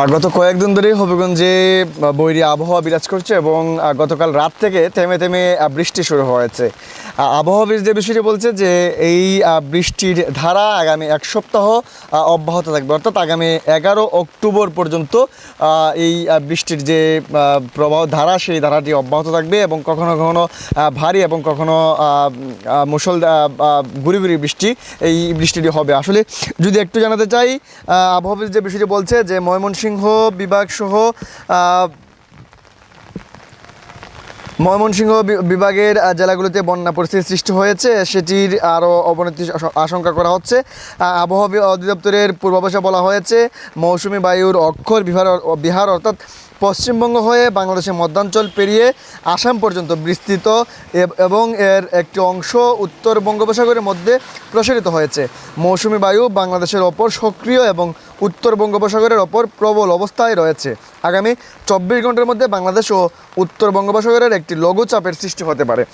আর গত কয়েকদিন ধরেই হবিগঞ্জে বৈরী আবহাওয়া বিরাজ করছে এবং গতকাল রাত থেকে থেমে থেমে বৃষ্টি শুরু হয়েছে। আবহাওয়াবিদ যে বিষয়টি বলছে যে এই বৃষ্টির ধারা আগামী এক সপ্তাহ অব্যাহত থাকবে। অর্থাৎ আগামী এগারো অক্টোবর পর্যন্ত এই বৃষ্টির যে প্রবাহ ধারা সেই ধারাটি অব্যাহত থাকবে এবং কখনো কখনো ভারী এবং কখনো মুষল গুড়ি গুড়ি বৃষ্টি এই বৃষ্টিটি হবে। আসলে যদি একটু জানাতে চাই আহ, আবহাওয়া যে বিষয়টি বলছে যে ময়মনসিংহ বিভাগ সহ আহ, ময়মনসিংহ বিভাগের জেলাগুলোতে বন্যা পরিস্থিতি সৃষ্টি হয়েছে। সেটির আরও অবনতি আশঙ্কা করা হচ্ছে। আবহাওয়া অধিদপ্তরের পূর্বাভাসে বলা হয়েছে, মৌসুমি বায়ুর অক্ষর বিহার বিহার অর্থাৎ পশ্চিমবঙ্গ হয়ে বাংলাদেশের মধ্যাঞ্চল পেরিয়ে আসাম পর্যন্ত বিস্তৃত এবং এর একটি অংশ উত্তর বঙ্গোপসাগরের মধ্যে প্রসারিত হয়েছে। মৌসুমি বায়ু বাংলাদেশের ওপর সক্রিয় এবং উত্তর বঙ্গোপসাগরের ওপর প্রবল অবস্থায় রয়েছে। আগামী চব্বিশ ঘণ্টার মধ্যে বাংলাদেশ ও উত্তর বঙ্গোপসাগরের একটি লঘুচাপের সৃষ্টি হতে পারে।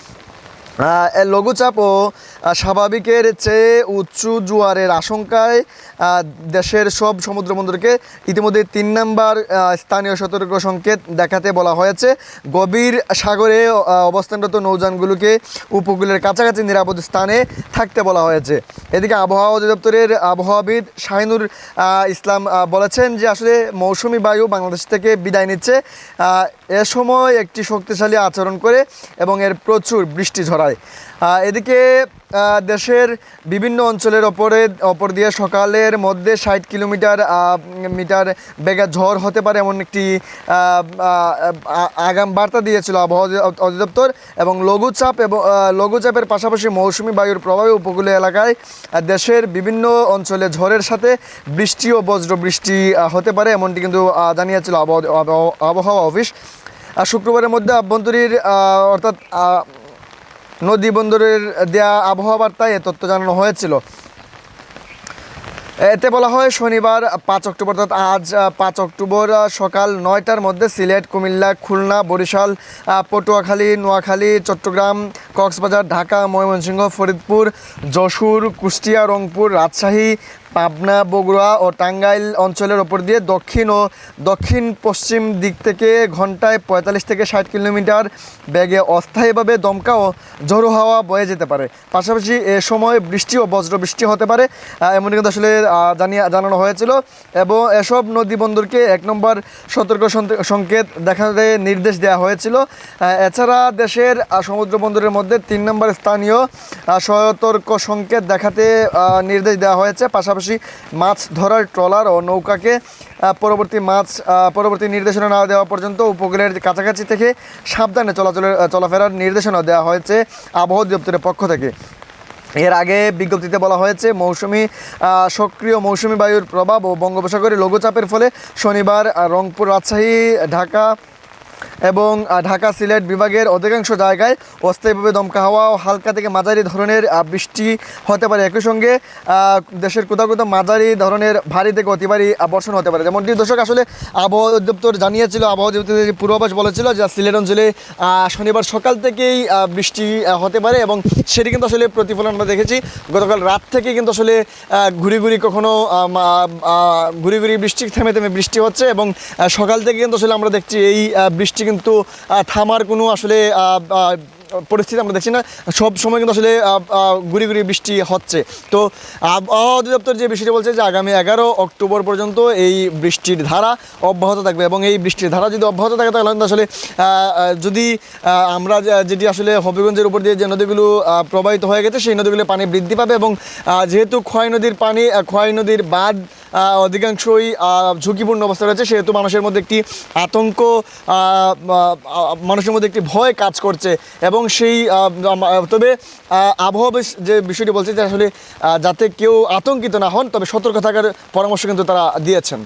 লঘুচাপ ও স্বাভাবিকের চেয়ে উঁচু জোয়ারের আশঙ্কায় দেশের সব সমুদ্র বন্দরকে ইতিমধ্যে তিন নম্বর স্থানীয় সতর্ক সংকেত দেখাতে বলা হয়েছে। গভীর সাগরে অবস্থানরত নৌযানগুলোকে উপকূলের কাছাকাছি নিরাপদ স্থানে থাকতে বলা হয়েছে। এদিকে আবহাওয়া অধিদপ্তরের আবহাওয়াবিদ শাহিনুর ইসলাম বলেছেন যে আসলে মৌসুমি বায়ু বাংলাদেশ থেকে বিদায় নিচ্ছে। এ সময় একটি শক্তিশালী আচরণ করে এবং এর প্রচুর বৃষ্টি ঝরায়। এদিকে দেশের বিভিন্ন অঞ্চলের ওপরে, ওপর দিয়ে সকালের মধ্যে ষাট কিলোমিটার মিটার বেগে ঝড় হতে পারে এমন একটি আগাম বার্তা দিয়েছিল আবহাওয়া অধিদপ্তর এবং লঘুচাপ এবং লঘুচাপের পাশাপাশি মৌসুমি বায়ুর প্রভাবে উপকূলীয় এলাকায় দেশের বিভিন্ন অঞ্চলে ঝড়ের সাথে বৃষ্টি ও বজ্র বৃষ্টি হতে পারে এমনটি কিন্তু জানিয়েছিল আবহাওয়া অফিস। আর শুক্রবারের মধ্যে আভ্যন্তরীণ অর্থাৎ নদী বন্দরের দেয়া আবহাওয়া বার্তায় এ তথ্য জানানো হয়েছিল। এতে বলা হয়, শনিবার পাঁচ অক্টোবর অর্থাৎ আজ পাঁচ অক্টোবর সকাল নয়টার মধ্যে সিলেট, কুমিল্লা, খুলনা, বরিশাল পটুয়াখালী, নোয়াখালী, চট্টগ্রাম, কক্সবাজার, ঢাকা, ময়মনসিংহ, ফরিদপুর, যশোর, কুষ্টিয়া, রংপুর, রাজশাহী পাবনা বগুড়া ও টাঙ্গাইল অঞ্চলের ওপর দিয়ে দক্ষিণ ও দক্ষিণ পশ্চিম দিক থেকে ঘন্টায় পঁয়তাল্লিশ থেকে ষাট কিলোমিটার বেগে অস্থায়ীভাবে দমকা ও ঝোড়ো হাওয়া বয়ে যেতে পারে। পাশাপাশি এ সময় বৃষ্টি ও বজ্র বৃষ্টি হতে পারে আহ, এমনটি কিন্তু আসলে জানিয়ে জানানো হয়েছিল এবং এসব নদী বন্দরকে এক নম্বর সতর্ক সংকেত দেখাতে নির্দেশ দেওয়া হয়েছিল। এছাড়া দেশের সমুদ্র বন্দরের মধ্যে তিন নম্বর স্থানীয় সতর্ক সংকেত দেখাতে নির্দেশ দেওয়া হয়েছে। পাশাপাশি মাছ ধরার ট্রলার ও নৌকাকে পরবর্তী মাছ পরবর্তী নির্দেশনা না দেওয়া পর্যন্ত উপকূলের কাছাকাছি থেকে সাবধানে চলাচলের চলাফেরার নির্দেশনা দেওয়া হয়েছে আবহাওয়া দপ্তরের পক্ষ থেকে। এর আগে বিজ্ঞপ্তিতে বলা হয়েছে, মৌসুমি সক্রিয় মৌসুমি বায়ুর প্রভাব ও বঙ্গোপসাগরে লঘুচাপের ফলে শনিবার রংপুর, রাজশাহী, ঢাকা এবং ঢাকা সিলেট বিভাগের অধিকাংশ জায়গায় অস্থায়ীভাবে দমকা হাওয়া ও হালকা থেকে মাঝারি ধরনের বৃষ্টি হতে পারে। একই সঙ্গে দেশের কোথাও কোথাও মাঝারি ধরনের ভারী থেকে অতি বর্ষণ হতে পারে। যেমনটি দর্শক আসলে আবহাওয়া অধিদপ্তর জানিয়েছিল, আবহাওয়া অধিদপ্তরের যে পূর্বাভাস বলেছিল যে সিলেট অঞ্চলে শনিবার সকাল থেকেই বৃষ্টি হতে পারে এবং সেটি কিন্তু আসলে প্রতিফলন আমরা দেখেছি। গতকাল রাত থেকে কিন্তু আসলে ঘুরি ঘুরি কখনো ঘুরি ঘুরি বৃষ্টি, থেমে থেমে বৃষ্টি হচ্ছে এবং সকাল থেকে কিন্তু আসলে আমরা দেখছি এই বৃষ্টি কিন্তু থামার কোনো আসলে পরিস্থিতি আমরা দেখছি না। সব সময় কিন্তু আসলে ঘুরি ঘুরি বৃষ্টি হচ্ছে। তো আবহাওয়া অধিদপ্তর যে বিষয়টি বলছে যে আগামী এগারো অক্টোবর পর্যন্ত এই বৃষ্টির ধারা অব্যাহত থাকবে এবং এই বৃষ্টির ধারা যদি অব্যাহত থাকে তাহলে কিন্তু আসলে যদি আমরা যেটি আসলে হবিগঞ্জের উপর দিয়ে যে নদীগুলো প্রবাহিত হয়ে গেছে সেই নদীগুলো পানি বৃদ্ধি পাবে এবং যেহেতু ক্ষয় নদীর পানি ক্ষয় নদীর বাঁধ অধিকাংশই ঝুঁকিপূর্ণ অবস্থা রয়েছে, সেহেতু মানুষের মধ্যে একটি আতঙ্ক মানুষের মধ্যে একটি ভয় কাজ করছে এবং সেই তবে আবহাওয়া যে বিষয়টি বলছে যে আসলে যাতে কেউ আতঙ্কিত না হন, তবে সতর্ক থাকার পরামর্শ কিন্তু তারা দিয়েছেন।